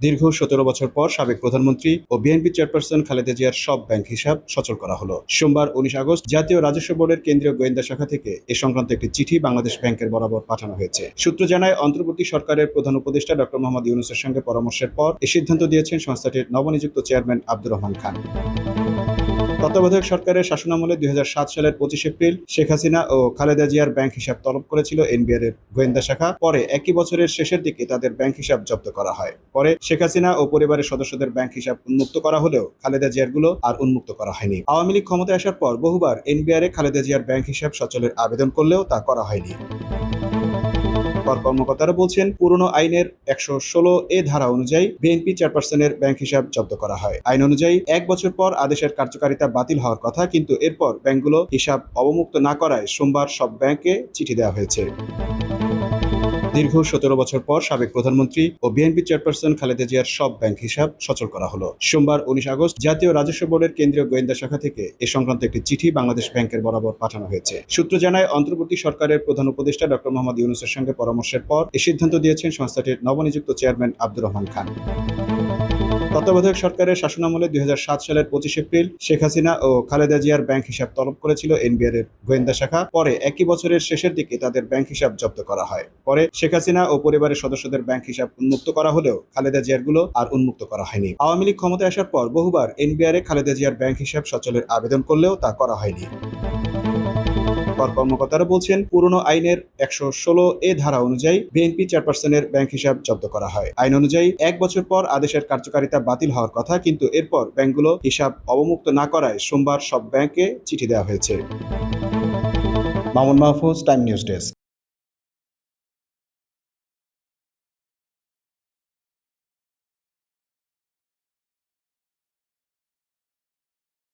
দীর্ঘ সতেরো বছর পর সাবেক প্রধানমন্ত্রী ও বিএনপি চেয়ারপারসন খালেদা জিয়ার সব ব্যাংক হিসাব সচল করা হলো। সোমবার উনিশ আগস্ট জাতীয় রাজস্ব বোর্ডের কেন্দ্রীয় গোয়েন্দা শাখা থেকে এ সংক্রান্ত একটি চিঠি বাংলাদেশ ব্যাংকের বরাবর পাঠানো হয়েছে। সূত্র জানায়, অন্তর্বর্তী সরকারের প্রধান উপদেষ্টা ডক্টর মোহাম্মদ ইউনুসের সঙ্গে পরামর্শের পর এ সিদ্ধান্ত দিয়েছেন সংস্থাটির নবনিযুক্ত চেয়ারম্যান আব্দুর রহমান খান। তত্ত্বাবধায়ক সরকারের শাসনামলে দুই হাজার সাত সালের পঁচিশ এপ্রিল শেখ হাসিনা ও খালেদা জিয়ার ব্যাংক হিসাব তলব করেছিল এনবিআর এর গোয়েন্দা শাখা। পরে একই বছরের শেষের দিকে তাদের ব্যাংক হিসাব জব্দ করা হয়। পরে শেখ হাসিনা ও পরিবারের সদস্যদের ব্যাংক হিসাব উন্মুক্ত করা হলেও খালেদা জিয়ারগুলো আর উন্মুক্ত করা হয়নি। আওয়ামী লীগ ক্ষমতায় আসার পর বহুবার এনবিআর এ খালেদা জিয়ার ব্যাংক হিসাব সচলের আবেদন করলেও তা করা হয়নি। কর কর্মকর্তারা বলছেন, পুরনো আইনের একশো ষোলো এ ধারা অনুযায়ী বিএনপি চেয়ারপারসনের ব্যাংক হিসাব জব্দ করা হয়। আইন অনুযায়ী এক বছর পর আদেশের কার্যকারিতা বাতিল হওয়ার কথা, কিন্তু এরপর ব্যাংকগুলো হিসাব অবমুক্ত না করায় সোমবার সব ব্যাংকে চিঠি দেওয়া হয়েছে। দীর্ঘ সতেরো বছর পর সাবেক প্রধানমন্ত্রী ও বিএনপি চেয়ারপারসন খালেদা জিয়ার সব ব্যাংক হিসাব সচল করা হলো। সোমবার উনিশ আগস্ট জাতীয় রাজস্ব বোর্ডের কেন্দ্রীয় গোয়েন্দা শাখা থেকে এ সংক্রান্ত একটি চিঠি বাংলাদেশ ব্যাংকের বরাবর পাঠানো হয়েছে। সূত্র জানায়, অন্তর্বর্তী সরকারের প্রধান উপদেষ্টা ডক্টর মোহাম্মদ ইউনুসের সঙ্গে পরামর্শের পর এ সিদ্ধান্ত দিয়েছেন সংস্থাটির নবনিযুক্ত চেয়ারম্যান আব্দুর রহমান খান। তত্ত্বাবধায়ক সরকারের শাসনামলে দুই হাজার সাত সালের পঁচিশ এপ্রিল শেখ হাসিনা ও খালেদা জিয়ার ব্যাংক হিসাব তলব করেছিল এনবিআর এর গোয়েন্দা শাখা। পরে একই বছরের শেষের দিকে তাদের ব্যাংক হিসাব জব্দ করা হয়। পরে শেখ হাসিনা ও পরিবারের সদস্যদের ব্যাংক হিসাব উন্মুক্ত করা হলেও খালেদা জিয়ারগুলো আর উন্মুক্ত করা হয়নি। আওয়ামী লীগ ক্ষমতায় আসার পর বহুবার এনবিআর এ খালেদা জিয়ার ব্যাংক হিসাব সচলের আবেদন করলেও তা করা হয়নি। কর কর্মকর্তারা বলছেন, পুরনো আইনের একশো ষোলো এ ধারা অনুযায়ী বিএনপি চেয়ারপারসনের ব্যাংক হিসাব জব্দ করা হয়। আইন অনুযায়ী এক বছর পর আদেশের কার্যকারিতা বাতিল হওয়ার কথা, কিন্তু এরপর ব্যাংকগুলো হিসাব অবমুক্ত না করায় সোমবার সব ব্যাংকে চিঠি দেওয়া হয়েছে। Mamun Mahfuz, time news desk.